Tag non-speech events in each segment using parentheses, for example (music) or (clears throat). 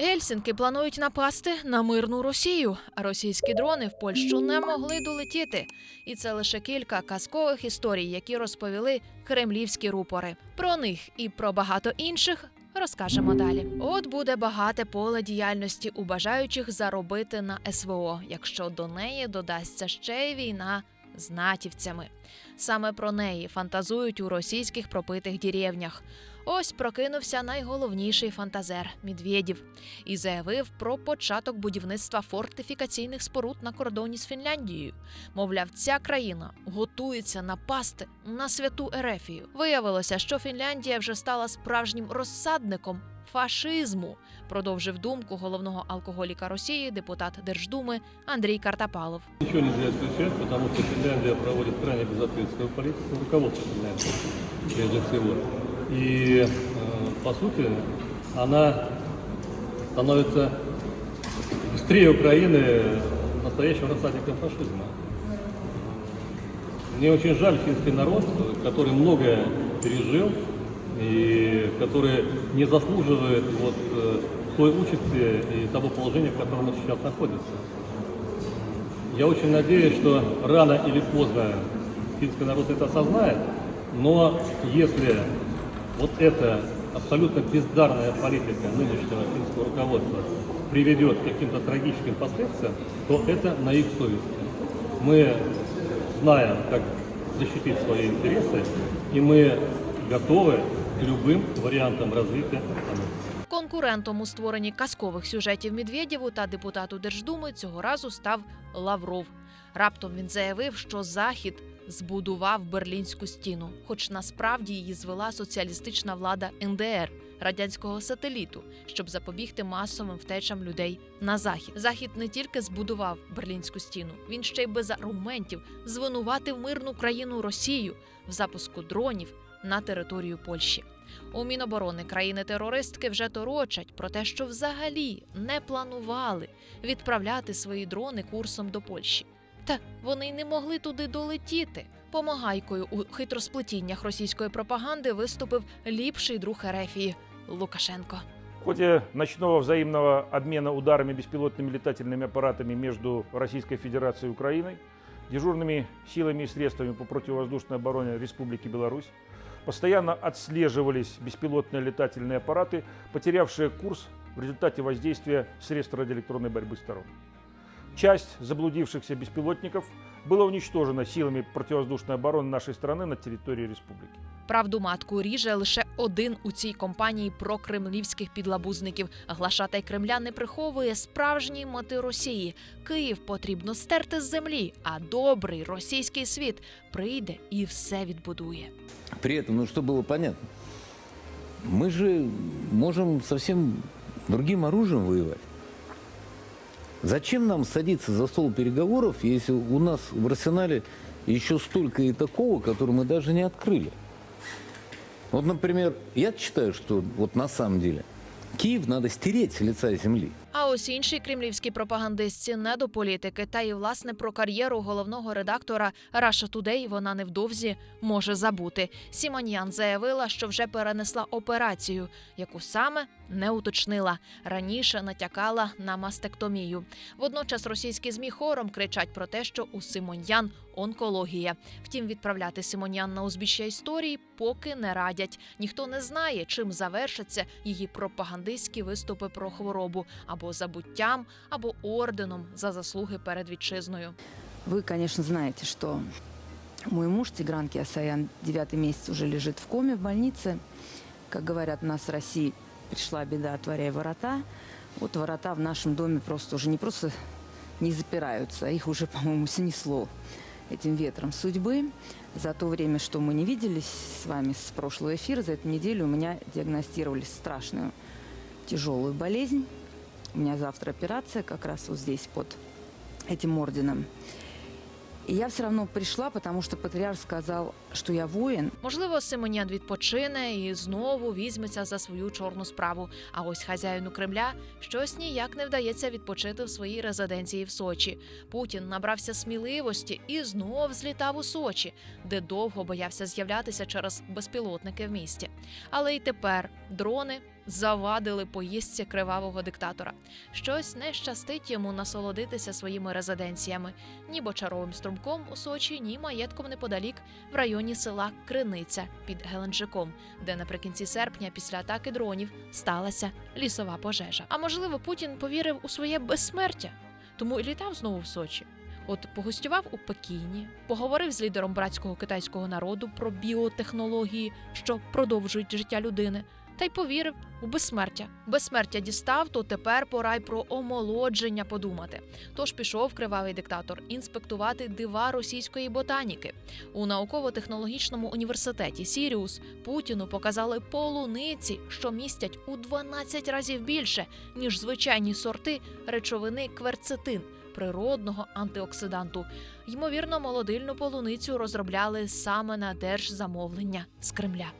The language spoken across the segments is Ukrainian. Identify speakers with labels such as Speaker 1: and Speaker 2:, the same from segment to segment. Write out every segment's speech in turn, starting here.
Speaker 1: Гельсінки планують напасти на мирну Росію. Російські дрони в Польщу не могли долетіти. І це лише кілька казкових історій, які розповіли кремлівські рупори. Про них і про багато інших розкажемо далі. От буде багате поле діяльності у бажаючих заробити на СВО, якщо до неї додасться ще й війна з натівцями. Саме про неї фантазують у російських пропитих деревнях. Ось прокинувся найголовніший фантазер Медведєв і заявив про початок будівництва фортифікаційних споруд на кордоні з Фінляндією. Мовляв, ця країна готується напасти на святу Ерефію. Виявилося, що Фінляндія вже стала справжнім розсадником фашизму. Продовжив думку головного алкоголіка Росії, депутат Держдуми Андрій Картапалов.
Speaker 2: Ничего нельзя исключать, потому что Финляндия проводит крайне безответственную политику, руководство Финляндии, прежде всего. И, э, по сути, она становится быстрее Украины настоящим рассадником фашизма. Мне очень жаль финский народ, который многое пережил и который не заслуживает вот э, той участи и того положения, в котором он сейчас находится. Я очень надеюсь, что рано или поздно финский народ это осознает, но если вот эта абсолютно бездарная политика нынешнего финского руководства приведет к каким-то трагическим последствиям, то это на их совести. Мы знаем, как защитить свои интересы, и мы готовы к любым вариантам развития экономики.
Speaker 1: Конкурентом у створенні казкових сюжетів Медведєву та депутату Держдуми цього разу став Лавров. Раптом він заявив, що Захід збудував берлінську стіну, хоч насправді її звела соціалістична влада НДР радянського сателіту, щоб запобігти масовим втечам людей на захід. Захід не тільки збудував берлінську стіну, він ще й без аргументів звинуватив мирну країну Росію в запуску дронів на територію Польщі. У Міноборони країни-терористки вже торочать про те, що взагалі не планували відправляти свої дрони курсом до Польщі. Та вони й не могли туди долетіти. Помагайкою у хитросплетіннях російської пропаганди виступив ліпший друг Ерефії Лукашенко.
Speaker 3: В ходе ночного взаимного обмена ударами беспилотными летательными аппаратами между Российской Федерацией и Украиной, дежурными силами и средствами по противовоздушной обороне Республики Беларусь, постоянно отслеживались беспилотные летательные аппараты, потерявшие курс в результате воздействия средств радиоэлектронной борьбы сторон. Часть заблудившихся беспилотников была уничтожена силами противовоздушной обороны нашей страны на территории республики.
Speaker 1: Правду матку ріже лише один у цій компанії прокремлівських підлабузників. Глашатай Кремля не приховує справжній мети Росії. Київ потрібно стерти з землі, а добрий російський світ прийде і все відбудує.
Speaker 4: При этом, ну что было понятно, мы же можем совсем другим оружием воевать. Зачем нам садиться за стол переговоров, если у нас в арсенале еще столько и такого, который мы даже не открыли? Вот, например, я считаю, что вот на самом деле Киев надо стереть с лица земли.
Speaker 1: А ось інші кремлівські пропагандистці не до політики, та й власне про кар'єру головного редактора Russia Today вона невдовзі може забути. Сімоньян заявила, що вже перенесла операцію, яку саме не уточнила. Раніше натякала на мастектомію. Водночас російські змі хором кричать про те, що у Симоньян онкологія. Втім, відправляти Симоньян на узбіччя історії поки не радять. Ніхто не знає, чим завершаться її пропагандистські виступи про хворобу або забуттям, або орденом за заслуги перед вітчизною.
Speaker 5: Вы, конечно, знаете, что мой муж Тигран Киасаян девятый месяц уже лежит в коме в больнице. Как говорят, у нас в России пришла беда, отворяй ворота. Вот ворота в нашем доме просто уже не просто не запираются, а их уже, по-моему, снесло этим ветром судьбы. За то время, что мы не виделись с вами с прошлого эфира, за эту неделю у меня диагностировали страшную тяжелую болезнь. У меня завтра операция как раз вот здесь под этим орденом. И я все равно пришла, потому что патриарх сказал, что я воин.
Speaker 1: Можливо, Симонян відпочине і знову візьметься за свою чорну справу. А ось хазяїну Кремля щось ніяк не вдається відпочити в своїй резиденції в Сочі. Путін набрався сміливості і знов злітав у Сочі, де довго боявся з'являтися через безпілотники в місті. Але й тепер дрони завадили поїздці кривавого диктатора. Щось не щастить йому насолодитися своїми резиденціями ні бочаровим струмком у Сочі, ні маєтком неподалік в районі села Криниця під Геленджиком, де наприкінці серпня, після атаки дронів, сталася лісова пожежа. А можливо, Путін повірив у своє безсмертя, тому і літав знову в Сочі. От погостював у Пекіні, поговорив з лідером братського китайського народу про біотехнології, що продовжують життя людини, та й повірив у безсмертя. Безсмертя дістав, то тепер пора й про омолодження подумати. Тож пішов кривавий диктатор інспектувати дива російської ботаніки. У науково-технологічному університеті Сіріус Путіну показали полуниці, що містять у 12 разів більше ніж звичайні сорти речовини кверцетин природного антиоксиданту. Ймовірно, молодильну полуницю розробляли саме на держзамовлення з Кремля.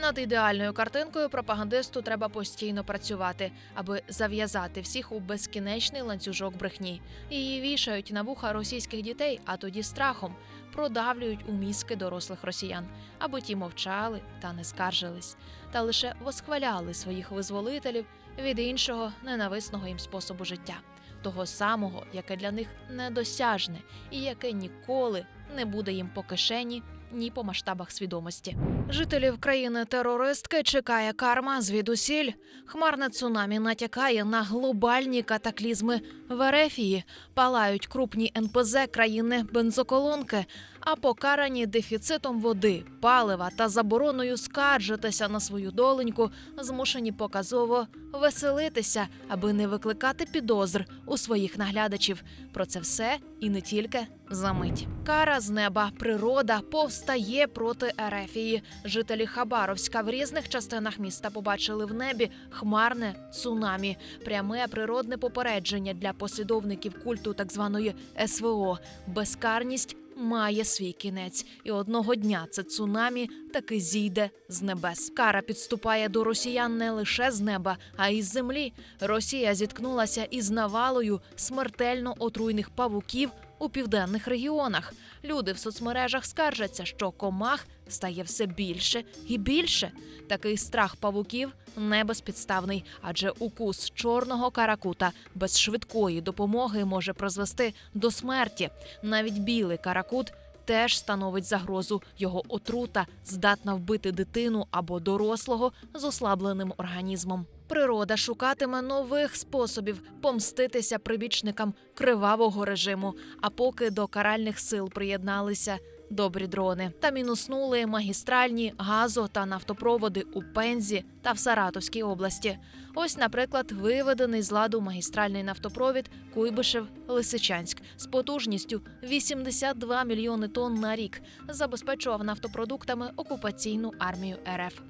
Speaker 1: Над ідеальною картинкою пропагандисту треба постійно працювати, аби зав'язати всіх у безкінечний ланцюжок брехні. Її вішають на вуха російських дітей, а тоді страхом. Продавлюють у мізки дорослих росіян, аби ті мовчали та не скаржились, та лише восхваляли своїх визволителів від іншого ненависного їм способу життя, того самого, яке для них недосяжне і яке ніколи не буде їм по кишені ні по масштабах свідомості. Жителів країни терористки чекає карма звідусіль. Хмарне цунамі натякає на глобальні катаклізми в Ерефії, палають крупні НПЗ країни бензоколонки, а покарані дефіцитом води, палива та забороною скаржитися на свою доленьку, змушені показово веселитися, аби не викликати підозр у своїх наглядачів. Про це все і не тільки за мить. Кара з неба, природа повстає проти Ерефії. Жителі Хабаровська в різних частинах міста побачили в небі хмарне цунамі, пряме природне попередження для послідовників культу так званої СВО. Безкарність має свій кінець, і одного дня це цунамі таки зійде з небес. Кара підступає до росіян не лише з неба, а й з землі. Росія зіткнулася із навалою смертельно отруйних павуків у південних регіонах. Люди в соцмережах скаржаться, що комах стає все більше і більше. Такий страх павуків не безпідставний, адже укус чорного каракута без швидкої допомоги може призвести до смерті. Навіть білий каракут. Теж становить загрозу його отрута, здатна вбити дитину або дорослого з ослабленим організмом. Природа шукатиме нових способів помститися прибічникам кривавого режиму. А поки до каральних сил приєдналися добрі дрони та мінуснули магістральні газо та нафтопроводи у Пензі та в Саратовській області. Ось, наприклад, виведений з ладу магістральний нафтопровід Куйбишев-Лисичанськ з потужністю 82 мільйони тонн на рік забезпечував нафтопродуктами окупаційну армію РФ.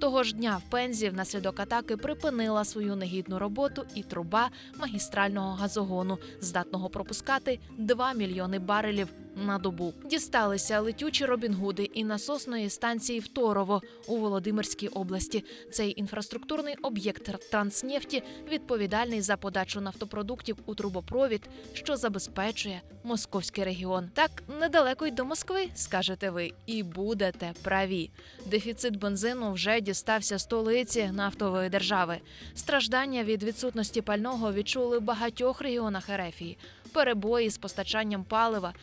Speaker 1: Того ж дня в Пензі внаслідок атаки припинила свою негідну роботу і труба магістрального газогону, здатного пропускати 2 мільйони барелів на добу. Дісталися летючі Робінгуди і насосної станції Второво у Володимирській області. Цей інфраструктурний об'єкт Транснефті відповідальний за подачу нафтопродуктів у трубопровід, що забезпечує московський регіон. Так недалеко й до Москви, скажете ви, і будете праві. Дефіцит бензину вже дістався столиці нафтової держави. Страждання від відсутності пального відчули в багатьох регіонах Ерефії. Перебої з постачанням палива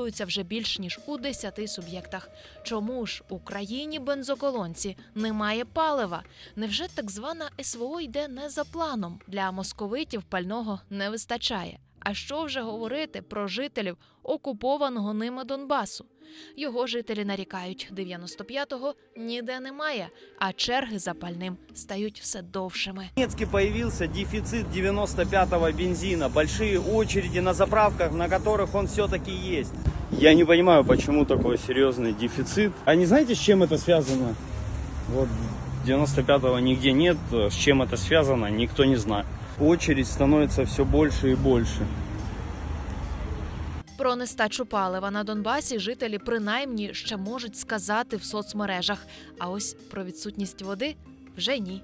Speaker 1: фіксуються вже більш ніж у 10 суб'єктах. Чому ж у країні бензоколонці немає палива? Невже так звана СВО йде не за планом? Для московитів пального не вистачає. А що вже говорити про жителів окупованого ними Донбасу? Його жителі нарікають, 95-го ніде немає, а черги за пальним стають все довшими.
Speaker 6: В Донецке появился дефицит 95-го бензина, большие очереди на заправках, на которых он все-таки есть. Я не понимаю, почему такой серьезный дефицит. А не знаете, с чем это связано? Вот 95-го нигде нет, с чем это связано, никто не знает. Очередь становится все больше и больше.
Speaker 1: Про нестачу палива на Донбасі жителі принаймні ще можуть сказати в соцмережах. А ось про відсутність води вже ні.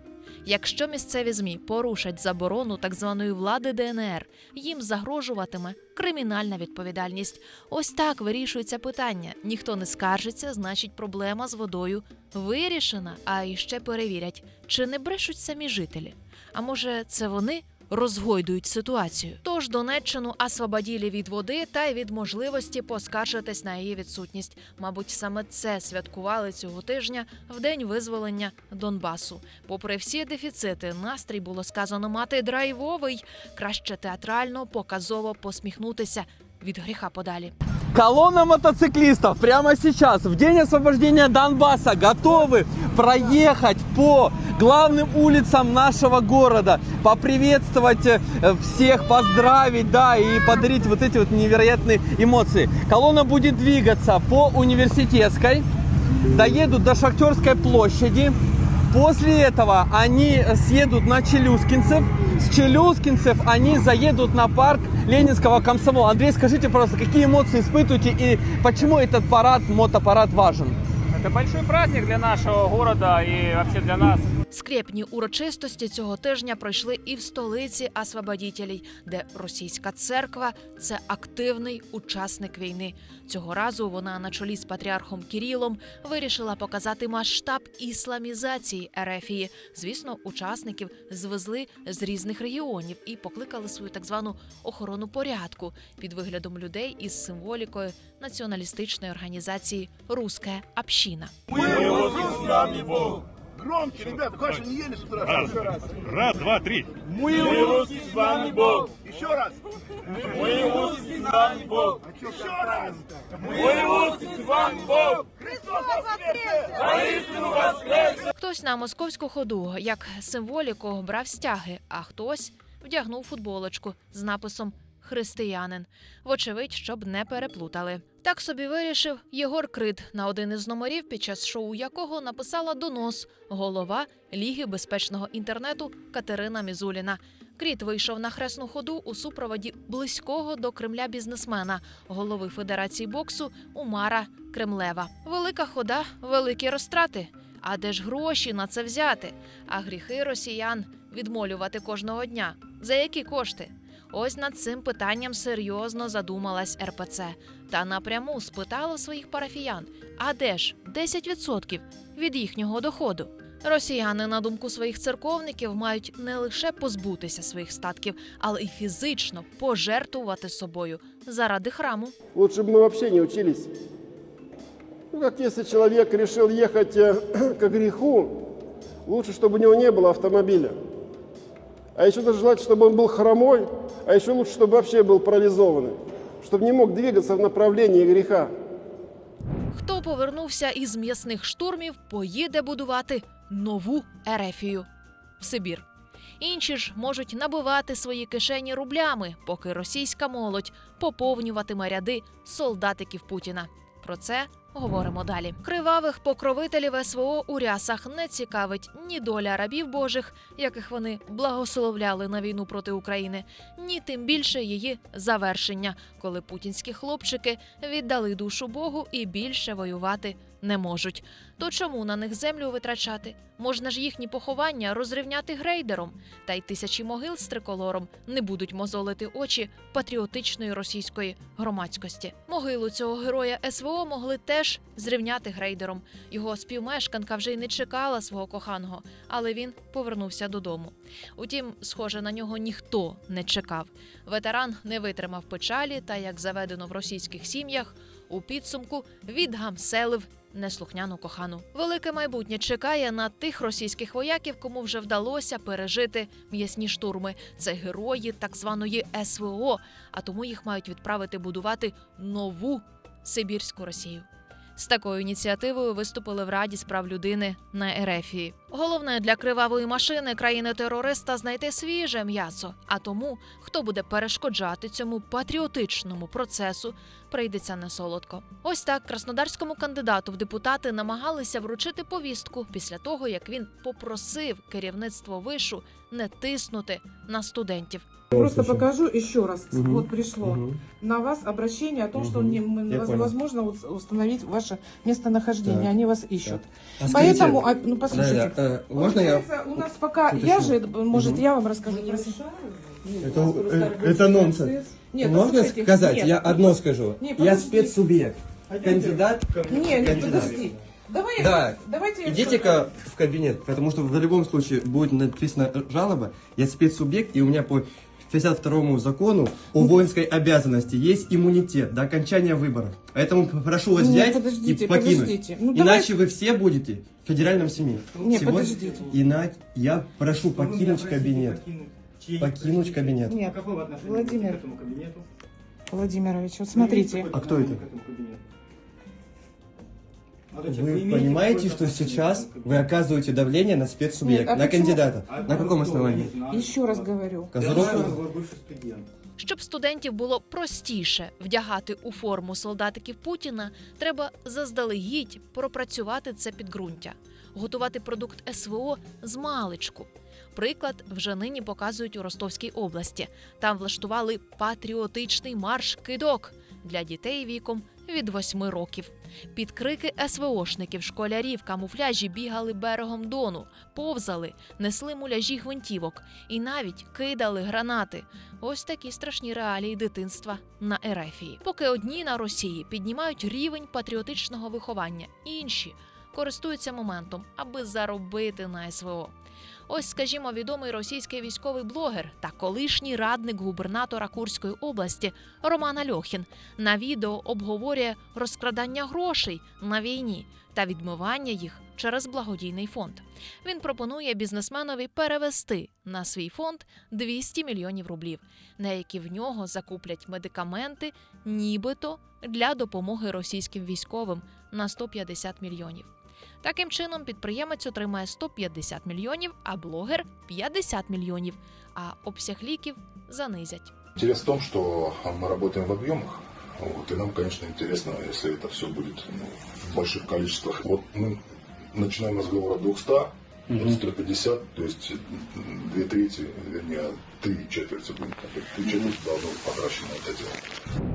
Speaker 1: Якщо місцеві змі порушать заборону так званої влади ДНР, їм загрожуватиме кримінальна відповідальність. Ось так вирішується питання. Ніхто не скаржиться, значить, проблема з водою вирішена. А іще перевірять, чи не брешуть самі жителі. А може, це вони розгойдують ситуацію? Тож Донеччину освободілі від води та й від можливості поскаржитись на її відсутність. Мабуть, саме це святкували цього тижня в день визволення Донбасу. Попри всі дефіцити, настрій було сказано мати драйвовий, краще театрально, показово посміхнутися від гріха подалі.
Speaker 7: Колонна мотоциклистов прямо сейчас, в день освобождения Донбасса, готовы проехать по главным улицам нашего города, поприветствовать э, всех, поздравить, да, и подарить вот эти вот невероятные эмоции. Колонна будет двигаться по университетской, доедут до Шахтерской площади. После этого они съедут на Челюскинцев. С Челюскинцев они заедут на парк Ленинского комсомола. Андрей, скажите, пожалуйста, какие эмоции испытываете и почему этот парад, мотопарад важен?
Speaker 8: Это большой праздник для нашего города и вообще для нас.
Speaker 1: Скрєпні урочистості цього тижня пройшли і в столиці Освободітелей, де російська церква це активний учасник війни. Цього разу вона на чолі з патріархом Кірілом вирішила показати масштаб ісламізації Ерефії. Звісно, учасників звезли з різних регіонів і покликали свою так звану охорону порядку під виглядом людей із символікою націоналістичної організації Руська община.
Speaker 9: Громче, ребята, конечно, не ели с утра. Еще раз.
Speaker 10: Раз, два, три.
Speaker 9: Мы русский с вами Бог. Еще раз. Мы русский с вами Бог. Еще раз. Мы русский с вами Бог. Христос воскресе! Воистину воскресе!
Speaker 1: Хтось на московську ходу, як символіку, брав стяги, а хтось вдягнув футболочку з написом Християнин. Вочевидь, щоб не переплутали. Так собі вирішив Єгор Крид на один із номерів, під час шоу якого написала донос голова Ліги безпечного інтернету Катерина Мізуліна. Кріт вийшов на хресну ходу у супроводі близького до Кремля бізнесмена, голови Федерації боксу Умара Кремлева. Велика хода, великі розтрати. А де ж гроші на це взяти? А гріхи росіян відмолювати кожного дня. За які кошти? Ось над цим питанням серйозно задумалась РПЦ та напряму спитала в своїх парафіян: а де ж 10% від їхнього доходу? Росіяни, на думку своїх церковників, мають не лише позбутися своїх статків, але й фізично пожертвувати собою заради храму.
Speaker 9: Лучше бы мы вообще не учились. Ну, как если человек решил ехать э, (clears throat) к греху, лучше, чтобы у него не было автомобиля. А еще даже желательно, чтобы он был хромой, а еще лучше, чтобы вообще был парализованный, чтобы не мог двигаться в направлении греха.
Speaker 1: Хто повернувся із м'ясних штурмів, поїде будувати нову Ерефію в Сибір. Інші ж можуть набивати свої кишені рублями, поки російська молодь поповнюватиме ряди солдатиків Путіна. Про це говоримо далі. Кривавих покровителів СВО у рясах не цікавить ні доля рабів божих, яких вони благословляли на війну проти України, ні тим більше її завершення, коли путінські хлопчики віддали душу Богу і більше воювати не можуть. То чому на них землю витрачати? Можна ж їхні поховання розрівняти грейдером, та й тисячі могил з триколором не будуть мозолити очі патріотичної російської громадськості. Могилу цього героя СВО могли теж зрівняти грейдером. Його співмешканка вже й не чекала свого коханого, але він повернувся додому. Утім, схоже, на нього ніхто не чекав. Ветеран не витримав печалі та, як заведено в російських сім'ях, у підсумку відгамселив неслухняну кохану. Велике майбутнє чекає на тих російських вояків, кому вже вдалося пережити м'ясні штурми. Це герої так званої СВО, а тому їх мають відправити будувати нову Сибірську Росію. З такою ініціативою виступили в Раді справ людини на Ерефії. Головне для кривавої машини країни-терориста знайти свіже м'ясо. А тому, хто буде перешкоджати цьому патріотичному процесу, прийдеться не солодко. Ось так краснодарському кандидату в депутати намагалися вручити повістку після того, як він попросив керівництво вишу не тиснути на студентів.
Speaker 11: Просто покажу еще раз. Вот пришло на вас обращение о том, что не-
Speaker 10: Я понял.
Speaker 11: установить ваше местонахождение.
Speaker 10: Так.
Speaker 11: Они вас ищут.
Speaker 10: А скажите,
Speaker 11: Поэтому, а, ну послушайте,
Speaker 10: Да,
Speaker 7: Э, можно я?
Speaker 11: Получается, У нас пока,
Speaker 7: уточню?
Speaker 11: я же, может,
Speaker 7: Мгм.
Speaker 11: я вам расскажу. просто.
Speaker 7: Это, э, это нонсенс.
Speaker 11: Нет,
Speaker 7: Можно
Speaker 11: послушайте,
Speaker 7: сказать?
Speaker 11: нет.
Speaker 7: Я одно скажу.
Speaker 11: Не,
Speaker 7: я
Speaker 11: подожди.
Speaker 7: спецсубъект. Кандидат.
Speaker 11: Не, не,
Speaker 7: Кандидат.
Speaker 11: подожди. Давай,
Speaker 7: Да.
Speaker 11: давайте... я
Speaker 7: Идите-ка в кабинет, потому что в любом случае будет написана жалоба. Я спецсубъект, и у меня по 52 закону о воинской обязанности есть иммунитет до окончания выборов. Поэтому прошу вас
Speaker 11: Нет,
Speaker 7: взять
Speaker 11: подождите,
Speaker 7: и покинуть.
Speaker 11: подождите. Ну,
Speaker 7: Иначе вы все будете в федеральном СМИ.
Speaker 11: Нет,
Speaker 7: Сегодня-
Speaker 11: подождите.
Speaker 7: Иначе я прошу покинуть кабинет. Покинуть кабинет.
Speaker 11: Нет, Владимир Владимирович, вот смотрите.
Speaker 7: А кто это? Вы понимаете, что сейчас вы оказываете давление на спецсубъект,
Speaker 11: Нет, а
Speaker 7: на
Speaker 11: почему?
Speaker 7: кандидата? На каком основании?
Speaker 11: Еще раз говорю.
Speaker 7: Козыров?
Speaker 1: Щоб студентів було простіше вдягати у форму солдатиків Путіна, треба заздалегідь пропрацювати це підґрунтя, готувати продукт СВО з маличку. Приклад вже нині показують у Ростовській області. Там влаштували патріотичний марш кидок для дітей віком від 8 років. Під крики СВОшників школярі в камуфляжі бігали берегом Дону, повзали, несли муляжі гвинтівок і навіть кидали гранати. Ось такі страшні реалії дитинства на Ерефії. Поки одні на Росії піднімають рівень патріотичного виховання, інші користуються моментом, аби заробити на СВО. Ось, скажімо, відомий російський військовий блогер та колишній радник губернатора Курської області Роман Альохін на відео обговорює розкрадання грошей на війні та відмивання їх через благодійний фонд. Він пропонує бізнесменові перевести на свій фонд 200 мільйонів рублів, на які в нього закуплять медикаменти, нібито для допомоги російським військовим на 150 мільйонів. Таким чином, підприємець отримає 150 мільйонів, а блогер 50 мільйонів, а обсяг ліків занизять.
Speaker 10: Интерес в том, что мы работаем в объемах. Вот, и нам, конечно, интересно, если это все будет ну, в больших количествах. Вот мы начинаем разговор от 200, от 150, то есть м, две трети, вернее, три четверти будет. Три четверти должно быть потрачено на это дело.